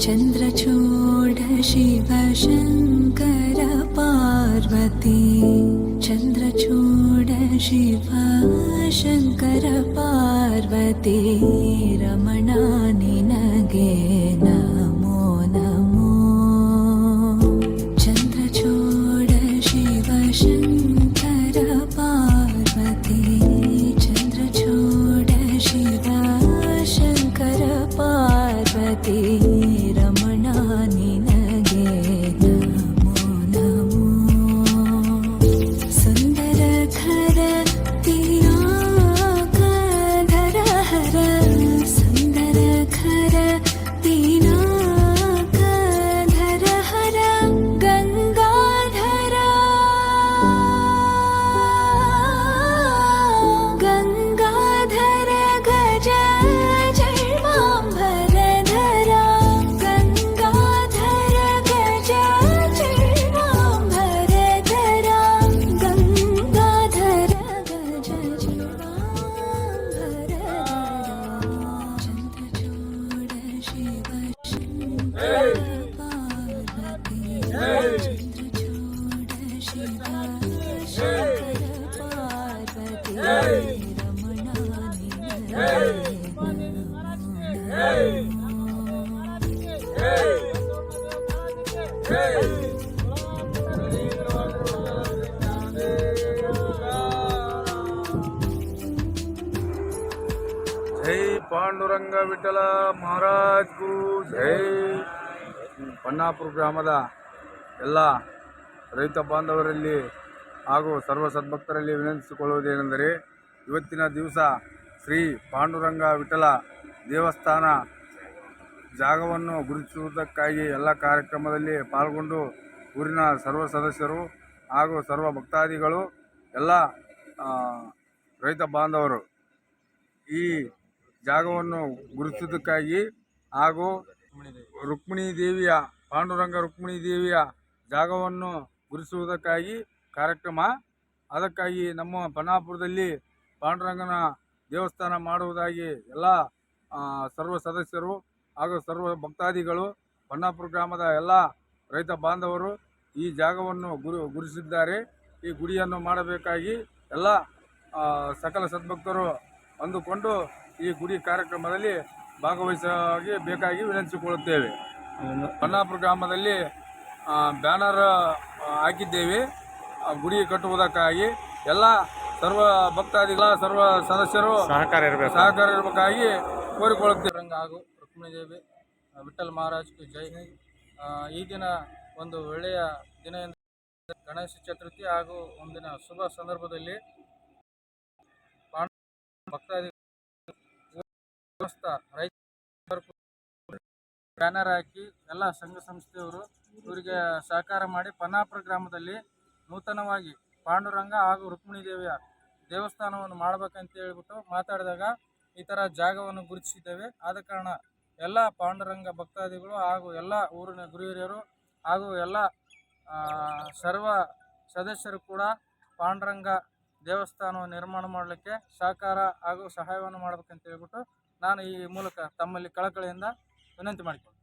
चन्द्रचोडशिव शङ्कर पार्वती। चन्द्रचूडशिव शङ्कर पार्वती। रमणानि नगेना। ಪಾಂಡುರಂಗ ವಿಠಲ ಮಹಾರಾಜ್ ಗುರು ಜೈ ಪನ್ನಾಪುರ ಗ್ರಾಮದ ಎಲ್ಲ ರೈತ ಬಾಂಧವರಲ್ಲಿ ಹಾಗೂ ಸರ್ವ ಸದ್ಭಕ್ತರಲ್ಲಿ ವಿನಂತಿಸಿಕೊಳ್ಳುವುದೇನೆಂದರೆ ಇವತ್ತಿನ ದಿವಸ ಶ್ರೀ ಪಾಂಡುರಂಗ ವಿಠಲ ದೇವಸ್ಥಾನ ಜಾಗವನ್ನು ಗುರುತಿಸುವುದಕ್ಕಾಗಿ ಎಲ್ಲ ಕಾರ್ಯಕ್ರಮದಲ್ಲಿ ಪಾಲ್ಗೊಂಡು ಊರಿನ ಸರ್ವ ಸದಸ್ಯರು ಹಾಗೂ ಸರ್ವ ಭಕ್ತಾದಿಗಳು, ಎಲ್ಲ ರೈತ ಬಾಂಧವರು ಈ ಜಾಗವನ್ನು ಗುರುತಿಸುವುದಕ್ಕಾಗಿ ಹಾಗೂ ರುಕ್ಮಿಣಿ ದೇವಿಯ, ಪಾಂಡುರಂಗ ರುಕ್ಮಿಣಿ ದೇವಿಯ ಜಾಗವನ್ನು ಗುರುತಿಸುವುದಕ್ಕಾಗಿ ಕಾರ್ಯಕ್ರಮ. ಅದಕ್ಕಾಗಿ ನಮ್ಮ ಪನ್ನಾಪುರದಲ್ಲಿ ಪಾಂಡುರಂಗನ ದೇವಸ್ಥಾನ ಮಾಡುವುದಾಗಿ ಎಲ್ಲ ಸರ್ವ ಸದಸ್ಯರು ಹಾಗೂ ಸರ್ವ ಭಕ್ತಾದಿಗಳು ಪನ್ನಾಪುರ ಗ್ರಾಮದ ಎಲ್ಲ ರೈತ ಬಾಂಧವರು ಈ ಜಾಗವನ್ನು ಗುರು ಗುರಿಸಿದ್ದಾರೆ ಈ ಗುಡಿಯನ್ನು ಮಾಡಬೇಕಾಗಿ ಎಲ್ಲ ಸಕಲ ಸದ್ಭಕ್ತರು ಅಂದುಕೊಂಡು ಈ ಗುಡಿ ಕಾರ್ಯಕ್ರಮದಲ್ಲಿ ಭಾಗವಹಿಸಿ ಬೇಕಾಗಿ ವಿನಂತಿಸಿಕೊಳ್ಳುತ್ತೇವೆ. ಪನ್ನಾಪುರ ಗ್ರಾಮದಲ್ಲಿ ಬ್ಯಾನರ್ ಹಾಕಿದ್ದೇವೆ ಗುಡಿ ಕಟ್ಟುವುದಕ್ಕಾಗಿ ಎಲ್ಲ ಸರ್ವ ಭಕ್ತಾದಿಗಳ ಸರ್ವ ಸದಸ್ಯರು ಸಹಕಾರ ಇರಬೇಕು ಸಹಕಾರ ಇರಬೇಕಾಗಿ ಕೋರಿಕೊಳ್ಳುತ್ತೇವೆ. ರಂಗ ಹಾಗೂ ರುಕ್ಮಿಣಿದೇವಿ ವಿಠಲ್ ಮಹಾರಾಜ್ ಜೈ. ಈ ದಿನ ಒಂದು ಒಳ್ಳೆಯ ದಿನ ಗಣೇಶ ಚತುರ್ಥಿ ಹಾಗೂ ಒಂದಿನ ಶುಭ ಸಂದರ್ಭದಲ್ಲಿ ಭಕ್ತಾದಿ ರೈತರು ಬ್ಯಾನರ್ ಹಾಕಿ ಎಲ್ಲ ಸಂಘ ಸಂಸ್ಥೆಯವರು ಇವರಿಗೆ ಸಹಕಾರ ಮಾಡಿ ಪನ್ನಾಪುರ ಗ್ರಾಮದಲ್ಲಿ ನೂತನವಾಗಿ ಪಾಂಡುರಂಗ ಹಾಗೂ ರುಕ್ಮಿಣಿ ದೇವಿಯ ದೇವಸ್ಥಾನವನ್ನು ಮಾಡಬೇಕಂತ ಹೇಳ್ಬಿಟ್ಟು ಮಾತಾಡಿದಾಗ ಈ ಥರ ಜಾಗವನ್ನು ಗುರುತಿಸಿದ್ದೇವೆ. ಆದ ಕಾರಣ ಎಲ್ಲ ಪಾಂಡುರಂಗ ಭಕ್ತಾದಿಗಳು ಹಾಗೂ ಎಲ್ಲ ಊರಿನ ಗುರುಹಿರಿಯರು ಹಾಗೂ ಎಲ್ಲ ಸರ್ವ ಸದಸ್ಯರು ಕೂಡ ಪಾಂಡುರಂಗ ದೇವಸ್ಥಾನವನ್ನು ನಿರ್ಮಾಣ ಮಾಡಲಿಕ್ಕೆ ಸಹಕಾರ ಹಾಗೂ ಸಹಾಯವನ್ನು ಮಾಡಬೇಕಂತ ಹೇಳ್ಬಿಟ್ಟು ನಾನು ಈ ಮೂಲಕ ತಮ್ಮಲ್ಲಿ ಕಳಕಳಿಯಿಂದ ವಿನಂತಿ ಮಾಡಿಕೊಳ್ಳಿ